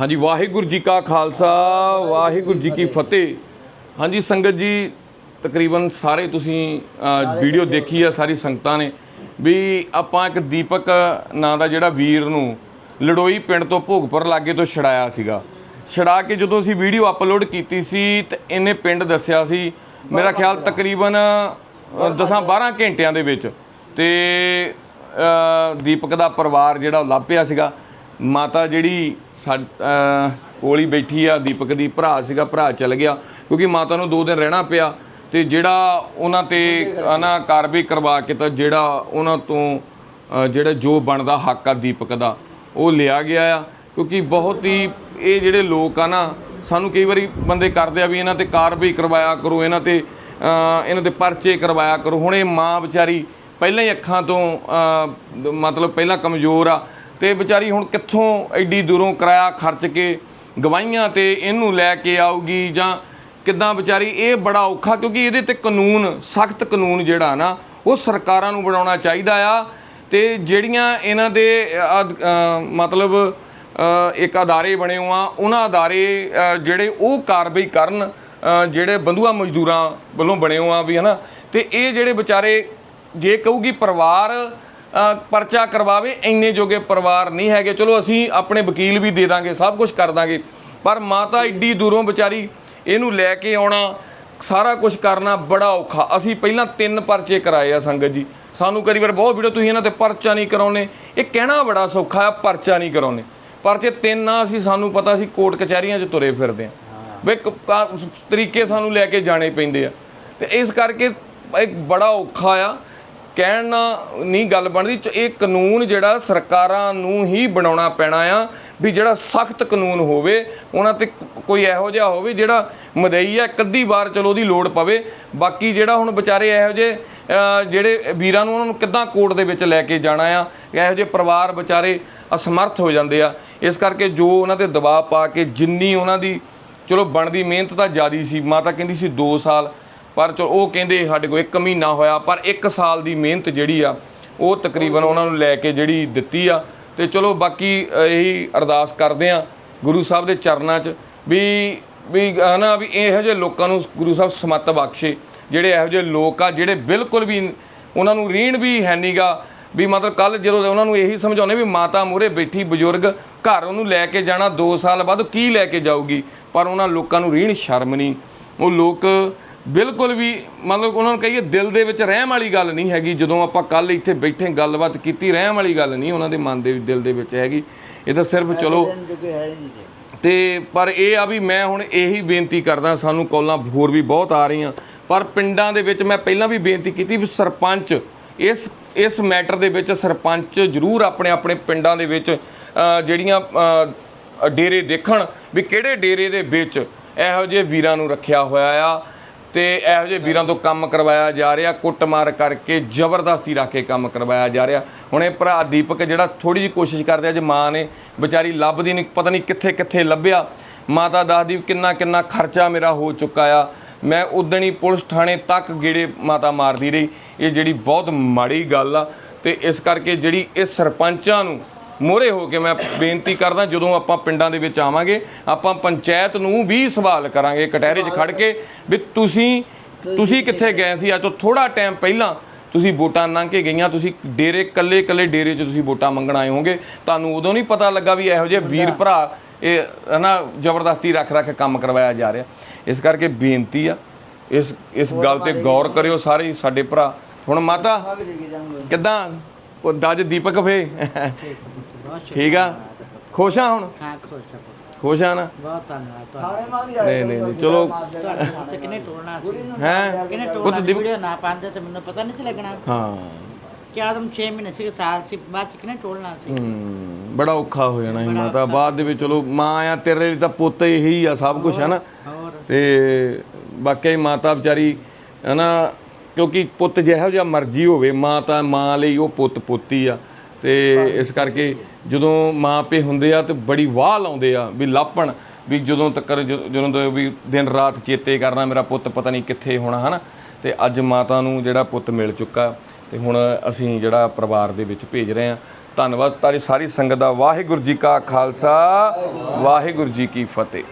ਹਾਂਜੀ ਵਾਹਿਗੁਰੂ ਜੀ ਕਾ ਖਾਲਸਾ ਵਾਹਿਗੁਰੂ ਜੀ ਕੀ ਫਤਿਹ। ਹਾਂਜੀ ਸੰਗਤ ਜੀ ਤਕਰੀਬਨ ਸਾਰੇ ਤੁਸੀਂ ਵੀਡੀਓ ਦੇਖੀ ਆ ਸਾਰੀ ਸੰਗਤਾਂ ਨੇ। ਵੀ ਆਪਾਂ ਇੱਕ ਦੀਪਕ ਨਾਂ ਦਾ ਜਿਹੜਾ ਵੀਰ ਨੂੰ ਲੜੋਈ ਪਿੰਡ ਤੋਂ ਭੋਗਪੁਰ ਲਾਗੇ ਤੋਂ ਛੜਾਇਆ ਸੀਗਾ। ਛੜਾ ਕੇ ਜਦੋਂ ਅਸੀਂ ਵੀਡੀਓ ਅਪਲੋਡ ਕੀਤੀ ਸੀ ਤੇ ਇਹਨੇ ਪਿੰਡ ਦੱਸਿਆ ਸੀ ਮੇਰਾ ਖਿਆਲ ਤਕਰੀਬਨ 10-12 ਘੰਟਿਆਂ। ਦੇ ਵਿੱਚ ਤੇ ਦੀਪਕ ਦਾ ਪਰਿਵਾਰ ਜਿਹੜਾ ਉਹ ਲੱਭਿਆ ਸੀਗਾ। ਮਾਤਾ ਜਿਹੜੀ ਸਾ ਕੋਲ ਹੀ ਬੈਠੀ ਆ, ਦੀਪਕ ਦੀ ਭਰਾ ਸੀਗਾ, ਭਰਾ ਚਲ ਗਿਆ, ਕਿਉਂਕਿ ਮਾਤਾ ਨੂੰ ਦੋ ਦਿਨ ਰਹਿਣਾ ਪਿਆ ਤੇ ਜਿਹੜਾ ਉਹਨਾਂ ਤੇ ਨਾ ਕਾਰਵਾਈ ਕਰਵਾ ਕੇ ਤਾਂ ਜਿਹੜਾ ਉਹਨਾਂ ਤੋਂ ਜਿਹੜਾ ਜੋ ਬਣਦਾ ਹੱਕ ਆ ਦੀਪਕ ਦਾ, ਉਹ ਲਿਆ ਗਿਆ ਆ, ਕਿਉਂਕਿ ਬਹੁਤ ਹੀ ਇਹ ਜਿਹੜੇ ਲੋਕ ਆ ਨਾ, ਸਾਨੂੰ ਕਈ ਵਾਰੀ ਬੰਦੇ ਕਰਦੇ ਆ ਵੀ ਇਹਨਾਂ ਤੇ ਕਾਰਵਾਈ ਕਰਵਾਇਆ ਕਰੋ, ਇਹਨਾਂ ਤੇ ਇਹਨਾਂ ਦੇ ਪਰਚੇ ਕਰਵਾਇਆ ਕਰੋ, ਹੁਣ ਇਹ ਮਾਂ ਵਿਚਾਰੀ ਪਹਿਲਾਂ ਹੀ ਅੱਖਾਂ ਤੋਂ ਮਤਲਬ ਪਹਿਲਾਂ ਕਮਜ਼ੋਰ ਆ ਤੇ ਵਿਚਾਰੀ ਹੁਣ ਕਿੱਥੋਂ ਐਡੀ ਦੂਰੋਂ ਕਿਰਾਇਆ ਖਰਚ ਕੇ ਗਵਾਈਆਂ ਤੇ ਇਹਨੂੰ ਲੈ ਕੇ ਆਊਗੀ ਜਾਂ ਕਿੱਦਾਂ ਵਿਚਾਰੀ? ਇਹ ਬੜਾ ਔਖਾ, ਕਿਉਂਕਿ ਇਹਦੇ ਤੇ ਕਾਨੂੰਨ, ਸਖਤ ਕਾਨੂੰਨ ਜਿਹੜਾ ਨਾ, ਉਹ ਸਰਕਾਰਾਂ ਨੂੰ ਬਣਾਉਣਾ ਚਾਹੀਦਾ ਆ। ਤੇ ਜਿਹੜੀਆਂ ਇਹਨਾਂ ਦੇ ਮਤਲਬ ਇੱਕ ਅਦਾਰੇ ਬਣੇ ਹੋਏ ਆ, ਉਹਨਾਂ ਅਦਾਰੇ ਜਿਹੜੇ ਉਹ ਕਾਰਵਾਈ ਕਰਨ ਜਿਹੜੇ ਬੰਧੂਆ ਮਜ਼ਦੂਰਾਂ ਵੱਲੋਂ ਬਣੇ ਹੋਏ ਆ ਵੀ ਹਨਾ। ਤੇ ਇਹ ਜਿਹੜੇ ਵਿਚਾਰੇ, ਜੇ ਕਹੂਗੀ ਪਰਿਵਾਰ ਪਰਚਾ ਕਰਵਾਵੇ, ਇੰਨੇ ਜੋਗੇ ਪਰਿਵਾਰ ਨਹੀਂ ਹੈਗੇ। ਚਲੋ, ਅਸੀਂ ਆਪਣੇ ਵਕੀਲ ਵੀ ਦੇ ਦਾਂਗੇ, ਸਭ ਕੁਝ ਕਰ ਦਾਂਗੇ। ਪਰ ਮਾਤਾ ਏਡੀ ਦੂਰੋਂ ਵਿਚਾਰੀ ਇਹਨੂੰ ਲੈ ਕੇ ਆਉਣਾ, ਸਾਰਾ ਕੁਝ ਕਰਨਾ ਬੜਾ ਔਖਾ। ਅਸੀਂ ਪਹਿਲਾਂ ਤਿੰਨ ਪਰਚੇ ਕਰਾਏ ਆ ਸੰਗਤ ਜੀ। ਸਾਨੂੰ ਕਈ ਵਾਰ ਬਹੁਤ ਵੀਡੀਓ ਤੁਸੀਂ ਇਹਨਾਂ ਤੇ ਪਰਚਾ ਨਹੀਂ ਕਰਾਉਨੇ ਇਹ ਕਹਿਣਾ ਬੜਾ ਸੌਖਾ ਆ, ਪਰਚਾ ਨਹੀਂ ਕਰਾਉਨੇ ਪਰਚੇ ਤਿੰਨ ਆ, ਅਸੀਂ ਸਾਨੂੰ ਪਤਾ ਸੀ ਕੋਰਟ ਕਚਹਿਰੀਆਂ 'ਚ ਤੁਰੇ ਫਿਰਦੇ ਆ। ਵੀ ਤਰੀਕੇ ਸਾਨੂੰ ਲੈ ਕੇ ਜਾਣੇ ਪੈਂਦੇ ਆ। ਤੇ ਇਸ ਕਰਕੇ ਇੱਕ ਬੜਾ ਔਖਾ ਆ। ਕਹਿਣ ਨਾਲ ਨਹੀਂ ਗੱਲ ਬਣਦੀ ਇਹ ਕਾਨੂੰਨ ਜਿਹੜਾ ਸਰਕਾਰਾਂ ਨੂੰ ਹੀ ਬਣਾਉਣਾ ਪੈਣਾ ਆ, ਵੀ ਜਿਹੜਾ ਸਖਤ ਕਾਨੂੰਨ ਹੋਵੇ, ਉਹਨਾਂ ਤੇ ਕੋਈ ਇਹੋ ਜਿਹਾ ਹੋਵੇ ਜਿਹੜਾ ਮਦਈ ਆ ਕੱਦੀ ਵਾਰ ਚਲੋ ਉਹਦੀ ਲੋੜ ਪਵੇ। ਬਾਕੀ ਜਿਹੜਾ ਹੁਣ ਵਿਚਾਰੇ ਇਹੋ ਜਿਹੇ ਜਿਹੜੇ ਵੀਰਾਂ ਨੂੰ ਉਹਨਾਂ ਨੂੰ ਕਿੱਦਾਂ ਕੋਰਟ ਦੇ ਵਿੱਚ ਲੈ ਕੇ ਜਾਣਾ ਆ, ਇਹੋ ਜਿਹੇ ਪਰਿਵਾਰ ਵਿਚਾਰੇ ਅਸਮਰਥ ਹੋ ਜਾਂਦੇ ਆ। ਇਸ ਕਰਕੇ ਜੋ ਉਹਨਾਂ ਤੇ ਦਬਾਅ ਪਾ ਕੇ ਜਿੰਨੀ ਉਹਨਾਂ ਦੀ ਚਲੋ ਬਣਦੀ ਮਿਹਨਤ ਤਾਂ ਜ਼ਿਆਦੀ ਸੀ, ਮਾਤਾ ਕਹਿੰਦੀ ਸੀ 2 ਸਾਲ ਪਰ ਚਲੋ, ਉਹ ਕਹਿੰਦੇ ਸਾਡੇ ਕੋਲ 1 ਮਹੀਨਾ ਹੋਇਆ, ਪਰ 1 ਸਾਲ ਦੀ ਮਿਹਨਤ ਜਿਹੜੀ ਆ, ਉਹ ਤਕਰੀਬਨ ਉਹਨਾਂ ਨੂੰ ਲੈ ਕੇ ਜਿਹੜੀ ਦਿੱਤੀ ਆ। ਤੇ ਚਲੋ, ਬਾਕੀ ਇਹੀ ਅਰਦਾਸ ਕਰਦੇ ਆ ਗੁਰੂ ਸਾਹਿਬ ਦੇ ਚਰਨਾਂ 'ਚ ਵੀ ਵੀ ਹਨਾ ਵੀ ਇਹੋ ਜਿਹੇ ਲੋਕਾਂ ਨੂੰ ਗੁਰੂ ਸਾਹਿਬ ਸਮੱਤ ਬਖਸ਼ੇ, ਜਿਹੜੇ ਇਹੋ ਜਿਹੇ ਲੋਕ ਆ, ਜਿਹੜੇ ਬਿਲਕੁਲ ਵੀ ਉਹਨਾਂ ਨੂੰ ਰੀਣ ਵੀ ਹੈ ਨੀਗਾ ਵੀ ਮਤਲਬ ਕੱਲ ਜਦੋਂ ਉਹਨਾਂ ਨੂੰ ਇਹੀ ਸਮਝਾਉਨੇ ਵੀ ਮਾਤਾ ਮੂਹਰੇ ਬੈਠੀ ਬਜ਼ੁਰਗ ਘਰ ਉਹਨੂੰ ਲੈ ਕੇ ਜਾਣਾ 2 ਸਾਲ ਬਾਅਦ ਕੀ ਲੈ ਕੇ ਜਾਊਗੀ? ਪਰ ਉਹਨਾਂ ਲੋਕਾਂ ਨੂੰ ਰੀਣ ਸ਼ਰਮ ਨਹੀਂ ਉਹ ਲੋਕ ਬਿਲਕੁਲ ਵੀ ਮਤਲਬ ਉਹਨਾਂ ਨੂੰ ਕਹੀਏ ਦਿਲ ਦੇ ਵਿੱਚ ਰਹਿਮ ਵਾਲੀ ਗੱਲ ਨਹੀਂ ਹੈਗੀ ਜਦੋਂ ਆਪਾਂ ਕੱਲ ਇੱਥੇ ਬੈਠੇ ਗੱਲਬਾਤ ਕੀਤੀ ਰਹਿਮ ਵਾਲੀ ਗੱਲ ਨਹੀਂ ਉਹਨਾਂ ਦੇ ਮਨ ਦੇ ਦਿਲ ਦੇ ਵਿੱਚ ਹੈਗੀ। ਇਹ ਤਾਂ ਸਿਰਫ ਚਲੋ ਤੇ ਪਰ ਇਹ ਆ ਵੀ ਮੈਂ ਹੁਣ ਇਹੀ ਬੇਨਤੀ ਕਰਦਾ ਸਾਨੂੰ ਕਾਲਾਂ ਹੋਰ ਵੀ ਬਹੁਤ ਆ ਰਹੀਆਂ। ਪਰ ਪਿੰਡਾਂ ਦੇ ਵਿੱਚ ਮੈਂ ਪਹਿਲਾਂ ਵੀ ਬੇਨਤੀ ਕੀਤੀ ਵੀ ਸਰਪੰਚ ਇਸ ਇਸ ਮੈਟਰ ਦੇ ਵਿੱਚ ਸਰਪੰਚ ਜ਼ਰੂਰ ਆਪਣੇ ਆਪਣੇ ਪਿੰਡਾਂ ਦੇ ਵਿੱਚ ਜਿਹੜੀਆਂ ਡੇਰੇ ਦੇਖਣ ਵੀ ਕਿਹੜੇ ਡੇਰੇ ਦੇ ਵਿੱਚ ਇਹੋ ਜਿਹੇ ਵੀਰਾਂ ਨੂੰ ਰੱਖਿਆ ਹੋਇਆ ਆ। ਤੇ ਇਹੋ ਜਿਹੇ ਵੀਰਾਂ ਤੋਂ ਕੰਮ ਕਰਵਾਇਆ ਜਾ ਰਿਹਾ, ਕੁੱਟਮਾਰ ਕਰਕੇ ਜ਼ਬਰਦਸਤੀ ਰੱਖ ਕੇ ਕੰਮ ਕਰਵਾਇਆ ਜਾ ਰਿਹਾ। ਹੁਣ ਇਹ ਭਰਾ ਦੀਪਕ ਜਿਹੜਾ ਥੋੜੀ ਜਿਹੀ ਕੋਸ਼ਿਸ਼ ਕਰਦੇ ਅੱਜ ਮਾਂ ਨੇ ਵਿਚਾਰੀ ਲੱਭਦੀ ਨਹੀਂ ਪਤਾ ਨਹੀਂ ਕਿੱਥੇ ਕਿੱਥੇ ਲੱਭਿਆ। ਮਾਤਾ ਦੱਸਦੀ ਕਿੰਨਾ ਕਿੰਨਾ ਖਰਚਾ ਮੇਰਾ ਹੋ ਚੁੱਕਾ ਆ। ਮੈਂ ਉਦਣ ਹੀ ਪੁਲਿਸ ਥਾਣੇ ਤੱਕ ਗੇੜੇ ਮਾਤਾ ਮਾਰਦੀ ਰਹੀ। ਇਹ ਜਿਹੜੀ ਬਹੁਤ ਮਾੜੀ ਗੱਲ ਆ, ਤੇ ਇਸ ਕਰਕੇ ਜਿਹੜੀ ਇਹ ਸਰਪੰਚਾਂ ਨੂੰ ਮੋਹਰੇ ਹੋ ਕੇ ਮੈਂ ਬੇਨਤੀ ਕਰਦਾ ਜਦੋਂ ਆਪਾਂ ਪਿੰਡਾਂ ਦੇ ਵਿੱਚ ਆਵਾਂਗੇ ਆਪਾਂ ਪੰਚਾਇਤ ਨੂੰ ਵੀ ਸਵਾਲ ਕਰਾਂਗੇ ਕਟਹਿਰੇ 'ਚ ਖੜ ਕੇ ਵੀ ਤੁਸੀਂ ਤੁਸੀਂ ਕਿੱਥੇ ਗਏ ਸੀ? ਅੱਜ ਤੋਂ ਥੋੜਾ ਟਾਈਮ ਪਹਿਲਾਂ ਤੁਸੀਂ ਵੋਟਾਂ ਲੰਘ ਕੇ ਗਈਆਂ ਤੁਸੀਂ ਡੇਰੇ ਕੱਲੇ ਕੱਲੇ ਡੇਰੇ 'ਚ ਤੁਸੀਂ ਵੋਟਾਂ ਮੰਗਣ ਆਏ ਹੋਗੇ ਤੁਹਾਨੂੰ ਉਦੋਂ ਨਹੀਂ ਪਤਾ ਲੱਗਾ ਵੀ ਇਹੋ ਜਿਹੇ ਵੀਰ ਭਰਾ ਇਹ ਹਨਾ ਜ਼ਬਰਦਸਤੀ ਰੱਖ ਰੱਖ ਕੰਮ ਕਰਵਾਇਆ ਜਾ ਰਿਹਾ। ਇਸ ਕਰਕੇ ਬੇਨਤੀ ਆ ਇਸ ਇਸ ਗੱਲ ਤੇ ਗੌਰ ਕਰਿਓ ਸਾਰੇ ਸਾਡੇ ਭਰਾ। ਹੁਣ ਮਾਤਾ ਕਿੱਦਾਂ? ਉਹ ਦੱਜ ਦੀਪਕ ਫੇ। ਠੀਕ ਆ? ਖੁਸ਼ ਆ ਹੁਣ? ਹਾਂ ਖੁਸ਼ ਹਾਂ। ਖੁਸ਼ ਆ ਨਾ? ਬਹੁਤ ਧੰਨਵਾਦ ਤੁਹਾਡਾ। ਨਹੀਂ, ਨਹੀਂ, ਨਹੀਂ, ਚਲੋ। ਤੇ ਕਿਨੇ ਟੋਲਣਾ ਸੀ? ਹੈ? ਕਿਨੇ ਉਹ ਟੋਲਣਾ ਤਾਂ ਸੀ ਵੀਡੀਓ ਨਾ ਪਾਉਂਦੇ ਤੇ ਮੈਨੂੰ ਪਤਾ ਨਹੀਂ ਸੀ ਲੱਗਣਾ। ਹਾਂ। ਕਿ ਆਦਮ 6 ਮਹੀਨੇ ਸੀ ਸਾਲ ਸੀ ਬਾਅਦ ਚ ਕਿਨੇ ਟੋਲਣਾ ਸੀ? ਹਮ, ਬੜਾ ਔਖਾ ਹੋ ਜਾਣਾ ਸੀ ਮਾਤਾ। ਬਾਅਦ ਦੇ ਵਿੱਚ ਚਲੋ ਮਾਂ ਆ ਤੇਰੇ ਲਈ ਤਾਂ ਪੁੱਤ ਇਹੀ ਆ ਸਭ ਕੁਝ ਹੈ ਨਾ? ਹੋਰ ਤੇ ਵਾਕਈ ਮਾਤਾ ਵਿਚਾਰੀ ਹੈ ਨਾ? ਕਿਉਂਕਿ ਪੁੱਤ ਜਿਹੋ ਜਿਹਾ ਮਰਜ਼ੀ ਹੋਵੇ ਮਾਂ ਤਾਂ ਮਾਂ ਲਈ ਉਹ ਪੁੱਤ ਪੁੱਤੀ ਆ। ਤੇ ਇਸ ਕਰਕੇ ਜਦੋਂ ਮਾਂ ਪੇ ਹੁੰਦੇ ਆ ਤੇ ਬੜੀ ਵਾਹ ਲਾਉਂਦੇ ਆ ਵੀ ਲਾਪਣ, ਵੀ ਜਦੋਂ ਤੱਕ ਜਦੋਂ ਤੋਂ ਵੀ ਦਿਨ ਰਾਤ ਚੇਤੇ ਕਰਨਾ ਮੇਰਾ ਪੁੱਤ ਪਤਾ ਨਹੀਂ ਕਿੱਥੇ ਹੋਣਾ, ਹਨਾ? ਤੇ ਅੱਜ ਮਾਤਾ ਨੂੰ ਜਿਹੜਾ ਪੁੱਤ ਮਿਲ ਚੁੱਕਾ ਤੇ ਹੁਣ ਅਸੀਂ ਜਿਹੜਾ ਪਰਿਵਾਰ ਦੇ ਵਿੱਚ ਭੇਜ ਰਹੇ ਆ ਧੰਨਵਾਦ ਤੁਹਾਡੀ ਸਾਰੀ ਸੰਗਤ ਦਾ। ਵਾਹਿਗੁਰੂ ਜੀ ਕਾ ਖਾਲਸਾ, ਵਾਹਿਗੁਰੂ ਜੀ ਕੀ ਫਤਿਹ।